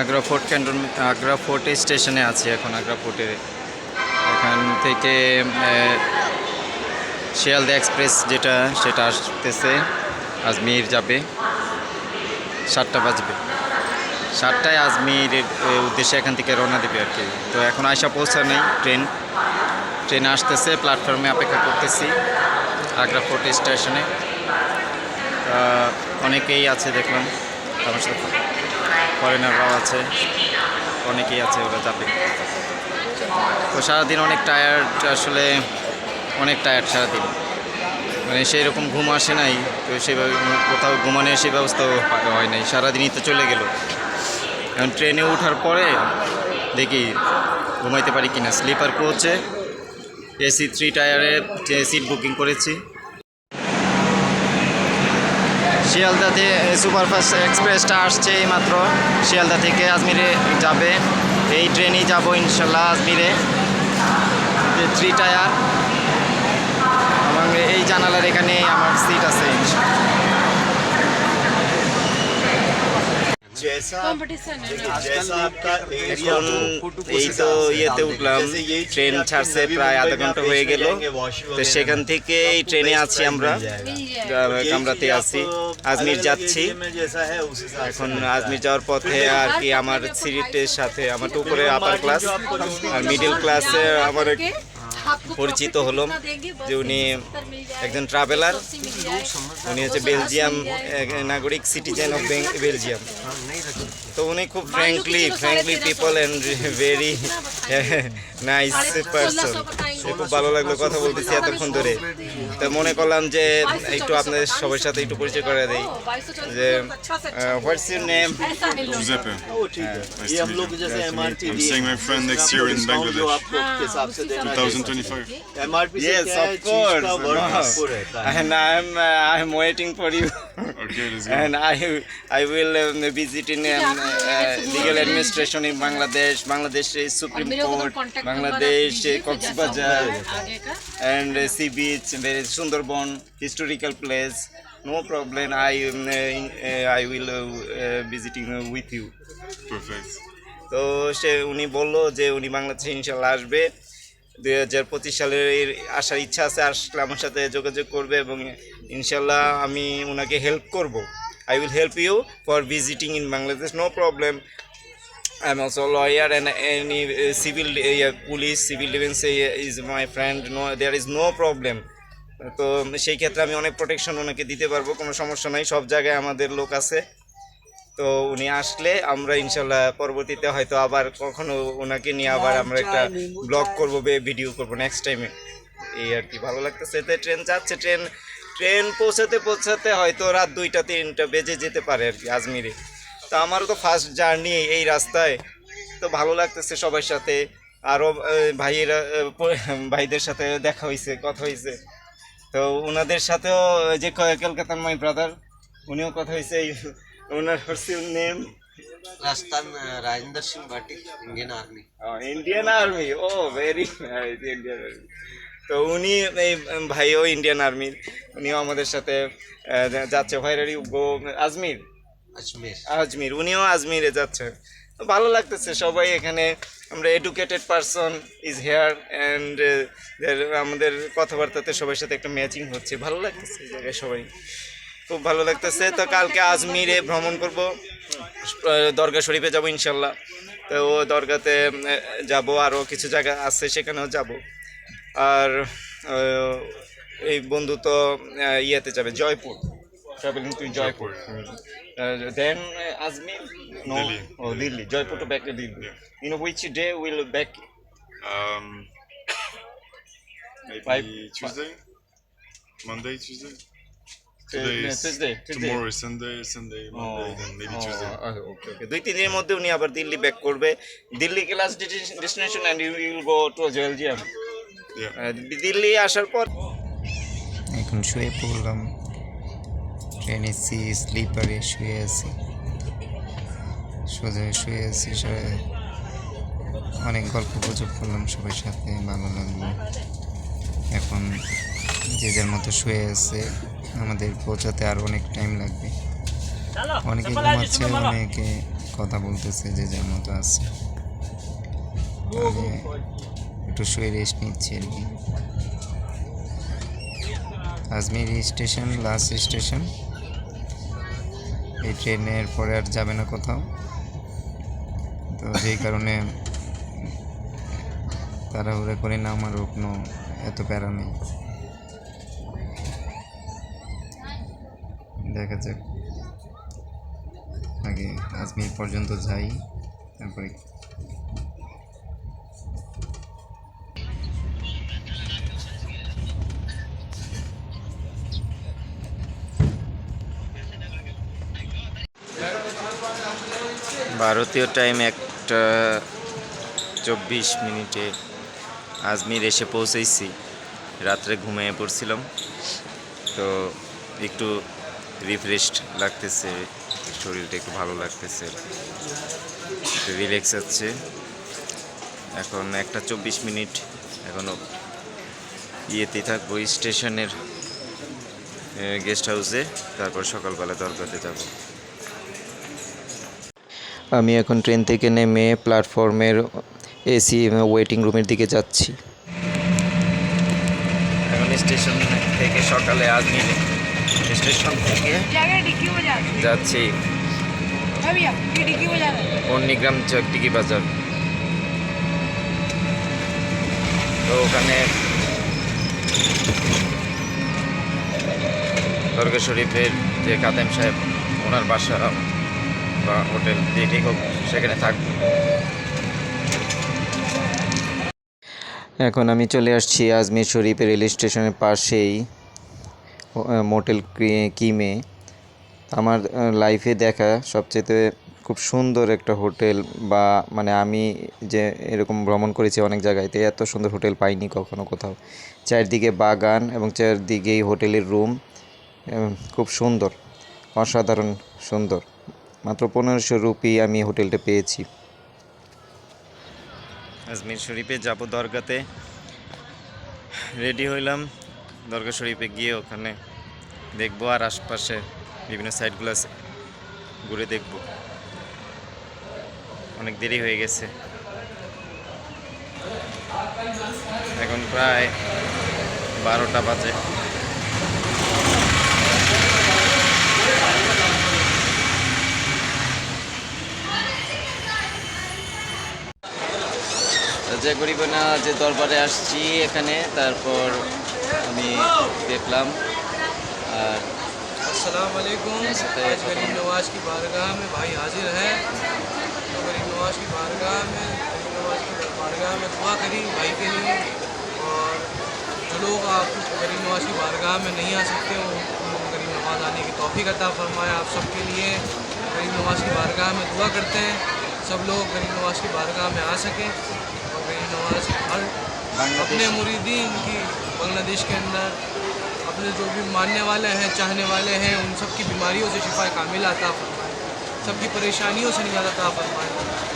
Agra fort cantt, Agra fort স্টেশনে আছি এখন, আগ্রা ফোর্টের এখান থেকে শিয়ালদা এক্সপ্রেস যেটা, সেটা আসতেছে। আজমির যাবে। সাতটা বাজবে। সাতটায় আজমিরের উদ্দেশ্যে এখান থেকে রওনা দেবে আর কি। তো এখন আসা পৌঁছা নেই ট্রেন। ট্রেন আসতেছে, প্ল্যাটফর্মে অপেক্ষা করতেছি, আগ্রা ফোর্ট স্টেশনে। অনেকেই আছে দেখলাম, আমার সাথে ফরেনাররাও আছে, অনেকেই আছে ওরা যাবে। তো সারাদিন অনেক টায়ার্ড আসলে অনেক টায়ার্ড সারাদিন। মানে সেই রকম ঘুম আসে নাই, তো সেভাবে কোথাও ঘুমানোর সেই ব্যবস্থাও হয় নাই, সারাদিনই তো চলে গেল। এখন ট্রেনে ওঠার পরে দেখি ঘুমাইতে পারি কিনা। স্লিপার কোচে AC three tier seat booking করেছি। শিয়ালদাতে সুপারফাস্ট এক্সপ্রেসটা আসছে এই মাত্র শিয়ালদা থেকে আজমিরে যাবে। এই ট্রেনেই যাব ইনশাল্লাহ আজমিরে। থ্রি টায়ার এবং এই জানালার এখানে আমার সিট আছে जैसा এই তো ইয়েতে উঠলাম ট্রেন ছাড়ছে প্রায় আধা ঘণ্টা হয়ে গেল তো সেখান থেকে এই ট্রেনে আছি আমরা কামরাতে আছি আজমির যাচ্ছি এখন আজমির যাওয়ার পথে আর কি আমার সিটের সাথে আমার উপরে আপার ক্লাস আর মিডল ক্লাসে আমার পরিচিত হলাম যে উনি একজন ট্রাভেলার উনি হচ্ছে বেলজিয়াম এক নাগরিক সিটিজেন অফ বেলজিয়াম তো উনি খুব frankly frankly people and very nice person খুব ভালো লাগলো কথা বলতেছি এতক্ষণ ধরে তো মনে করলাম যে একটু আপনাদের সবার সাথে একটু পরিচয় করে দেই যে হোয়াটস ইউর নেম Giuseppe, ठीक है Nice ये to हम meet लोग you. जैसे Nice to meet MRP I'm staying with my friend next year in Bangladesh. आपको के हिसाब से देना 2025. एमआरपी से Yes, क्या है of चीज course. का वर्क No. आपको रहता है And I'm uh, I'm waiting for you. and I, I will um, visit in um, uh, legal administration in Bangladesh, Bangladesh Supreme Court, Bangladesh Coxbazaar, and uh, sea beach, very is Sundarbon, historical place. No problem. I um, uh, I will uh, uh, visiting uh, with you. Perfect. তো সে উনি বলল যে উনি বাংলাদেশে ইনশাল্লাহ আসবে দুই হাজার পঁচিশ সালের আসার ইচ্ছা আছে আসলে আমার সাথে যোগাযোগ করবে এবং ইনশাল্লাহ আমি ওনাকে হেল্প করব। I will help you for visiting in Bangladesh no problem I'm also lawyer and any civil police civil defence is my friend no there is no problem তো সেই ক্ষেত্রে আমি অনেক প্রোটেকশন ওনাকে দিতে পারব, কোনো সমস্যা নাই, সব জায়গায় আমাদের লোক আছে। তো উনি আসলে আমরা ইনশাল্লাহ পরবর্তীতে হয়তো আবার কখনো ওনাকে নিয়ে আবার আমরা একটা ব্লগ করব ভিডিও করব নেক্সট টাইমে এই আর কি ভালো লাগতেছে। এতে ট্রেন যাচ্ছে ট্রেন ট্রেন পৌঁছাতে পৌঁছাতে হয়তো রাত দুইটা তিনটা বেজে যেতে পারে আর কি আজমিরে। তো আমারও তো ফার্স্ট জার্নি এই রাস্তায়। তো ভালো লাগতেছে সবার সাথে। আরও ভাইয়েরা ভাইদের সাথে দেখা হয়েছে কথা হয়েছে তো ওনাদের সাথেও যে কলকাতার মাই ব্রাদার উনিও কথা হয়েছে এই ওনার হচ্ছে name Rajasthan Rajendra Singh Bhati Indian army Indian army oh very Indian army তো উনি এই ভাইও ইন্ডিয়ান আর্মির উনিও আমাদের সাথে যাচ্ছে। ভাইরারি গো আজমির আজমির আজমির উনিও আজমিরে যাচ্ছে। ভালো লাগতেছে সবাই এখানে। আমরা educated person is here and আমাদের কথাবার্তাতে সবার সাথে একটা ম্যাচিং হচ্ছে। ভালো লাগতেছে এই জায়গায় সবাই। খুব ভালো লাগতেছে। তো কালকে আজমিরে ভ্রমণ করব। দরগা শরীফে যাব ইনশাল্লাহ। তো ও দরগাতে যাব আরও কিছু জায়গা আছে সেখানেও যাব। আর এই বন্ধু তো ইয়েতে যাবে Jaipur. Travelling to Jaipur. Then Ajmer? No O Delhi. Jaipur to back to Delhi. You know which day will back maybe Tuesday, Monday, Tuesday. Today is Tuesday, Tuesday. tomorrow is Sunday, Sunday, Monday, then maybe Tuesday. Okay okay দুই তিন দিনের মধ্যে উনি আবার Delhi back করবে। Delhi class destination and you will go to Belgium Delhi আসার পর এখন শুয়ে পড়লাম। ট্রেনে সি স্লিপারে শুয়ে আছি। সোজা শুয়ে আছি অনেক গল্প গুজব করলাম সবার সাথে ভালো লাগল। এখন যে যার মতো শুয়ে আছে। আমাদের পৌঁছাতে আর অনেক টাইম লাগবে। অনেকে ঘুমাচ্ছে অনেকে কথা বলতেছে যে যার মতো আছে। আমি একটু শুয়ে রেস্ট নিচ্ছি আর কি। আজমির স্টেশন লাস্ট স্টেশন এই ট্রেনের পরে আর যাবে না কোথাও। তো যেই কারণে তাড়াহুড়া করে নামারও কোনো এত প্যারা নেই। দেখা যাক। আগে আজমির পর্যন্ত যাই, তারপরে ভারতীয় টাইম একটা চব্বিশ মিনিটে আজমির এসে পৌঁছেছি। রাত্রে ঘুমিয়ে পড়ছিলাম। তো একটু রিফ্রেশড লাগতেছে, শরীরটা একটু ভালো লাগতেছে। রিল্যাক্স হচ্ছে। এখন একটা চব্বিশ মিনিট এখনও ইয়েতেই থাকব, স্টেশনের গেস্ট হাউসে তারপর সকালবেলা দরগাতে যাব। আমি এখন ট্রেন থেকে নেমে প্ল্যাটফর্মের এসি ওয়েটিং রুমের দিকে যাচ্ছি। এখন স্টেশন থেকে সকালে আজমির স্টেশন থেকে যাচ্ছি। পন্নিগ্রাম চকটিকি বাজার? তো ওখানে দর্গ শরীফের যে কাদেম সাহেব ওনার বাসা বা হোটেল যেটি হোক সেখানে থাক। এখন আমি চলে আসছি আজমির শরীফের রেল স্টেশনের পাশেই। মোটেল কিমে। আমার লাইফে দেখা সবচেয়ে খুব সুন্দর একটা হোটেল বা মানে আমি যে এরকম ভ্রমণ করেছি অনেক জায়গায়তে এত সুন্দর হোটেল পাইনি কখনো কোথাও। চারদিকে বাগান এবং চারদিকেই হোটেলের রুম খুব সুন্দর, অসাধারণ সুন্দর। মাত্র পনেরোশো রুপি আমি হোটেলটা পেয়েছি। আজমির শরীফে যাব দরগাতে। রেডি হইলাম। দরগা শরীফে গিয়ে ওখানে দেখব আর আশপাশে বিভিন্ন সাইটগুলো আছে, ঘুরে দেখব। অনেক দেরি হয়ে গেছে। এখন প্রায় বারোটা বাজে। যে গরিব না, যে দরবারে আসছি এখানে, তারপর আমি দেখলাম আর अस्सलाम वालेकुम ऐसे तो आज ऐसा गरीब तो- नवाज की बारगाह में भाई हाजिर हैं तो गरीब नवाज की बारगाह में गरीब नवाज की बारगाह में दुआ करी भाई के लिए और जो लोग आप गरीब नवाज की बारगाह में नहीं आ सकते वो उनको गरीब नवाज आने की तोफ़ी अता फरमाए आप सबके लिए गरीब नवाज की बारगाह में दुआ करते हैं सब लोग गरीब नवाज की बारगाह में आ सकें और गरीब नवाज हर अपने मुरीदीन की बांग्लादेश के अंदर अपने जो भी मानने वाले हैं चाहने वाले हैं उन सब की बीमारियों से शिफा कामिल अता फरमाए सबकी परेशानियों से निजात अता फरमाए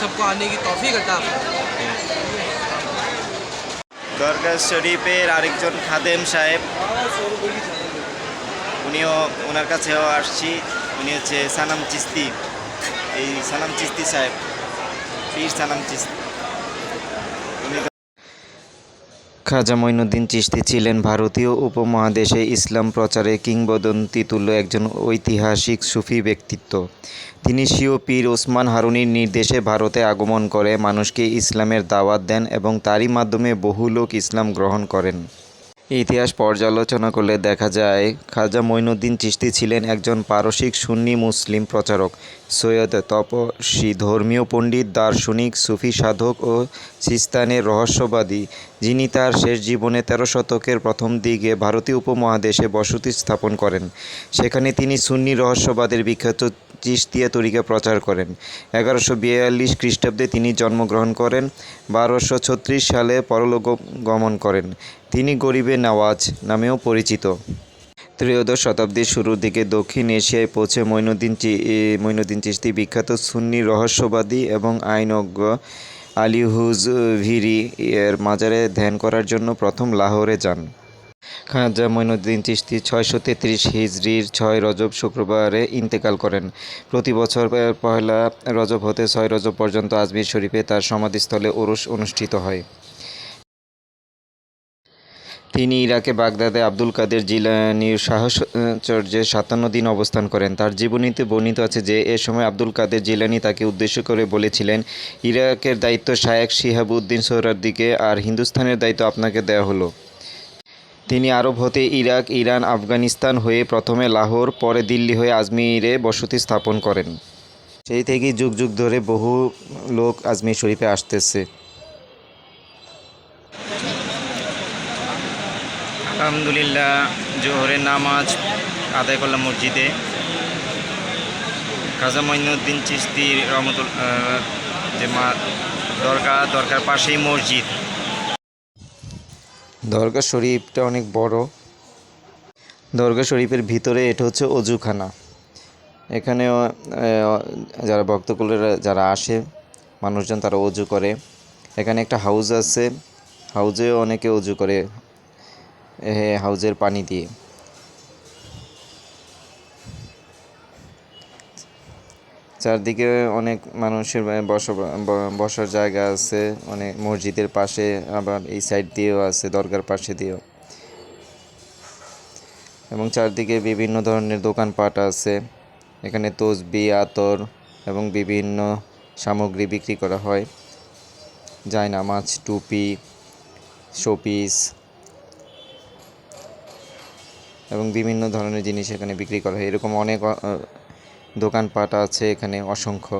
सबको आने की तौफीक अता फरमाए দরগা শরীফের আরেকজন খাদেম সাহেব উনিও ওনার কাছেও আসছি উনি হচ্ছে সানাম চিস্তি এই সানাম চিস্তি সাহেব পীর সানাম চিস্তি খাজা মঈনুদ্দিন চিস্তি ছিলেন ভারতীয় উপমহাদেশে ইসলাম প্রচারে কিংবদন্তি তুল্য একজন ঐতিহাসিক সুফি ব্যক্তিত্ব। তিনি সিও পীর ওসমান হারুনির নির্দেশে ভারতে আগমন করে, মানুষকে ইসলামের দাওয়াত দেন এবং তারই মাধ্যমে বহু লোক ইসলাম গ্রহণ করেন। ইতিহাস পর্যালোচনা করলে দেখা যায় খাজা মঈনুদ্দিন চিশতি ছিলেন একজন পারসিক সুন্নি মুসলিম প্রচারক। সৈয়দ তপস্বী ধর্মীয় পণ্ডিত, দার্শনিক, সুফি সাধক ও সিস্তানের রহস্যবাদী। যিনি তার শেষ জীবনে তেরো শতকের প্রথম দিকে ভারতীয় উপমহাদেশে বসতি স্থাপন করেন। সেখানে তিনি সুন্নি রহস্যবাদের বিখ্যাত চিস্তিয়া তরিকা প্রচার করেন। এগারোশো বিয়াল্লিশ খ্রিস্টাব্দে তিনি জন্মগ্রহণ করেন, বারোশো ছত্রিশ সালে পরলোক গমন করেন। তিনি গরিবে নওয়াজ নামেও পরিচিত। ত্রয়োদশ শতাব্দীর শুরুর দিকে দক্ষিণ এশিয়ায় পৌঁছে মঈনুদ্দিন চি- এ, মঈনুদ্দিন বিখ্যাত সুন্নি রহস্যবাদী এবং আইনজ্ঞ আলী হুজভিরি এর মাজারে ধ্যান করার জন্য প্রথম লাহোরে যান। খাজা মঈনুদ্দিন চিশতি ছয়শো তেত্রিশ হিজরির ছয় রজব শুক্রবারে ইন্তেকাল করেন। প্রতি বছর প- পয়লা রজব হতে ছয় রজব পর্যন্ত আজমির শরীফে তার সমাধিস্থলে ওরস অনুষ্ঠিত হয়। তিনি ইরাকে বাগদাদে আব্দুল কাদের জিলানির সাহচর্যে সাতান্ন দিন অবস্থান করেন। তার জীবনীতে বর্ণিত আছে যে, এ সময় আব্দুল কাদের জিলানি তাকে উদ্দেশ্য করে বলেছিলেন, ইরাকের দায়িত্ব শায়েক শিহাবুদ্দিন সোহরাদ্দিকে আর হিন্দুস্তানের দায়িত্ব আপনাকে দেওয়া হলো। তিনি আরব হতে ইরাক, ইরান, আফগানিস্তান হয়ে প্রথমে লাহোর, পরে দিল্লি হয়ে আজমিরে বসতি স্থাপন করেন। সেই থেকেই যুগ যুগ ধরে বহু লোক আজমির শরীফে আসতেছে। আলহামদুলিল্লাহ, জোহরের নামাজ আদায় করলাম মসজিদে। খাজা মঈনুদ্দিন চিস্তির রহমতুল যে মা দরকার দরকার পাশেই মসজিদ। দরগা শরীফটা অনেক বড়। দরগা শরীফের ভিতরে এটা হচ্ছে অজুখানা। এখানে যারা ভক্তকুলের যারা আসে, মানুষজন তারা অজু করে। এখানে একটা হাউস আছে। হাউজেও অনেকে অজু করে। হাউজের পানি দিয়ে। চারদিকে অনেক মানুষের বসার জায়গা আছে, অনেক মসজিদের পাশে, আবার এই সাইড দিয়েও আছে, দরগার পাশে দিয়েও। এবং চারদিকে বিভিন্ন ধরনের দোকানপাট আছে, এখানে তসবি, আতর এবং বিভিন্ন সামগ্রী বিক্রি করা হয়। যায় জায়নামাজ টুপি, শোপিস এবং বিভিন্ন ধরনের জিনিস এখানে বিক্রি করা হয়। এরকম অনেক দোকানপাট আছে এখানে অসংখ্য।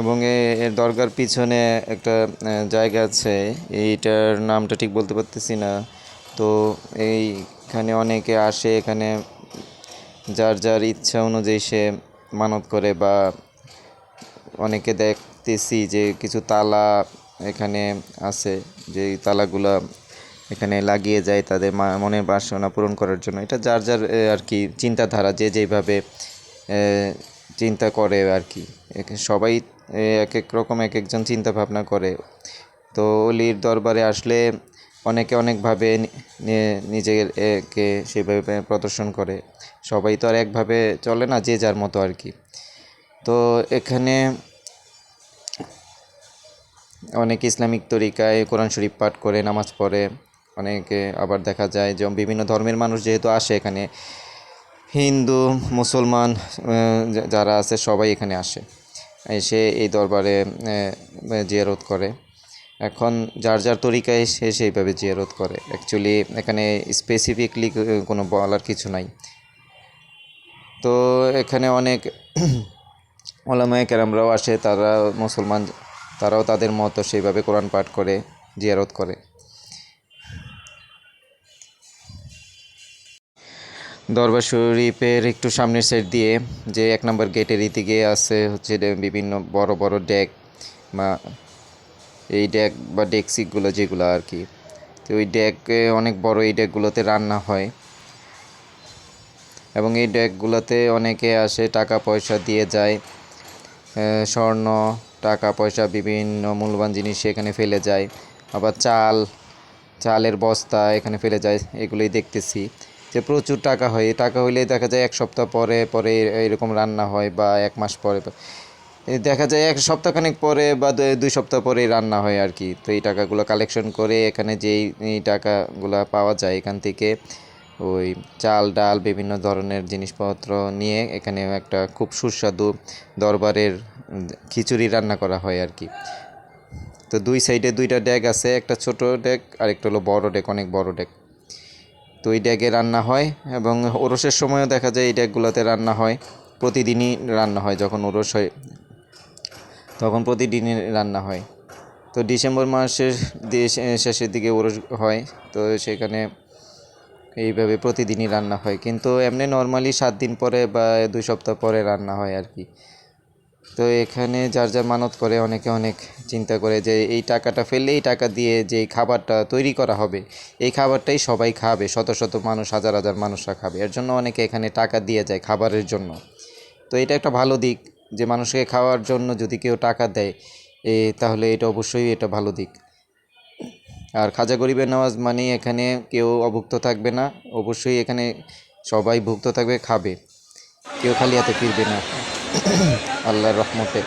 এবং এর দরগার পিছনে একটা জায়গা আছে। এইটার নামটা ঠিক বলতে পারতেছি না। তো এইখানে অনেকে আসে এখানে, যার যার ইচ্ছা অনুযায়ী সে মানত করে বা অনেকে দেখতেছি যে কিছু তালা এখানে আছে যে তালাগুলা এখানে লাগিয়ে যায় তাদের মনের বাসনা পূরণ করার জন্য। এটা যার যার আর কি চিন্তাধারা, যে যেভাবে চিন্তা করে আর কি। সবাই এক এক রকম এক একজন চিন্তা ভাবনা করে। তো অলির দরবারে আসলে অনেকে অনেকভাবে নি- নি- নিজেকে সেভাবে প্রদর্শন করে। সবাই তো আর একভাবে চলে না, যে যার মতো আর কি। তো এখানে অনেকে ইসলামিক তরিকায় কোরআন শরীফ পাঠ করে, নামাজ পড়ে। অনেকে আবার দেখা যায় যে বিভিন্ন ধর্মের মানুষ যেহেতু আসে এখানে, হিন্দু, মুসলমান যারা আছে সবাই এখানে আসে। এসে এই দরবারে জিয়ারত করে। এখন যার যার তরিকায় সে সেইভাবে জিয়ারত করে। অ্যাকচুয়ালি এখানে স্পেসিফিকলি কোনো বলার কিছু নাই। তো এখানে অনেক ওলামায় কেরামরাও আসে, তারা মুসলমান তারাও তাদের মতো সেইভাবে কোরআন পাঠ করে, জিয়ারত করে। দরবার শরীফের একটু সামনের সাইড দিয়ে যে এক নম্বর গেটের দিকে আছে, হচ্ছে বিভিন্ন বড় বড় ডেক বা এই ডেক বা ডেকসিগুলো যেগুলো আর কি। তো ওই ডেকে অনেক বড় এই ডেকগুলোতে রান্না হয়। এবং এই ডেকগুলোতে অনেকে আসে, টাকা পয়সা দিয়ে যায় স্বর্ণ টাকা, পয়সা, বিভিন্ন মূল্যবান জিনিস এখানে ফেলে যায়। আবার চাল, চালের বস্তা এখানে ফেলে যায়, এগুলোই দেখতেছি। যে প্রচুর টাকা হয়। টাকা হইলেই দেখা যায় এক সপ্তাহ পরে পরে এরকম রান্না হয় বা এক মাস পরে দেখা যায় এক সপ্তাহখানেক পরে বা দুই সপ্তাহ পরে রান্না হয় আর কি। তো এই টাকাগুলো কালেকশন করে এখানে যেই, এই টাকাগুলো পাওয়া যায় এখান থেকে ওই চাল, ডাল, বিভিন্ন ধরনের জিনিসপত্র নিয়ে এখানে একটা খুব সুস্বাদু দরবারের খিচুড়ি রান্না করা হয় আর কি। তো দুই সাইডে দুইটা ডেক আছে, একটা ছোট ডেক আর একটা হলো বড় ডেক, অনেক বড় ডেক। তো এই ডেকে রান্না হয় এবং ওরসের সময়ও দেখা যায় এই ডেকগুলোতে রান্না হয়, প্রতিদিনই রান্না হয় যখন ওরস হয়, তখন প্রতিদিনই রান্না হয়। তো ডিসেম্বর মাসের শেষের দিকে ওরস হয়, তো সেখানে এইভাবে প্রতিদিনই রান্না হয়। কিন্তু এমনি নর্মালি সাত দিন পরে বা দুই সপ্তাহ পরে রান্না হয় আর কি। তো এখানে যার যার মানত করে অনেকে অনেক চিন্তা করে যে এই টাকাটা ফেললে এই টাকা দিয়ে যে খাবারটা তৈরি করা হবে, এই খাবারটাই সবাই খাবে, শত শত মানুষ, হাজার হাজার মানুষরা খাবে। এর জন্য অনেকে এখানে টাকা দিয়ে যায় খাবারের জন্য। তো এটা একটা ভালো দিক যে মানুষকে খাওয়ার জন্য যদি কেউ টাকা দেয়, এ তাহলে এটা অবশ্যই এটা ভালো দিক। আর খাজা গরিবের নামাজ মানে এখানে কেউ অভুক্ত থাকবে না, অবশ্যই এখানে সবাই ভুক্ত থাকবে, খাবে। কেউ খালি হাতে ফিরবে না। আল্লাহর রহমতে।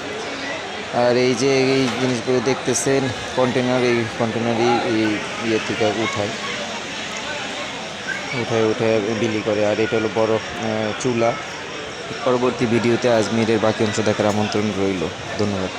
আর এই যে এই জিনিসগুলো দেখতেছেন কন্টেনার এই কন্টেনারই এই ইয়ে থেকে উঠায়। উঠায় উঠায় বিলি করে। আর এটা হলো বড় চুলা। পরবর্তী ভিডিওতে আজমিরের বাকি অংশ দেখার আমন্ত্রণ রইল। ধন্যবাদ।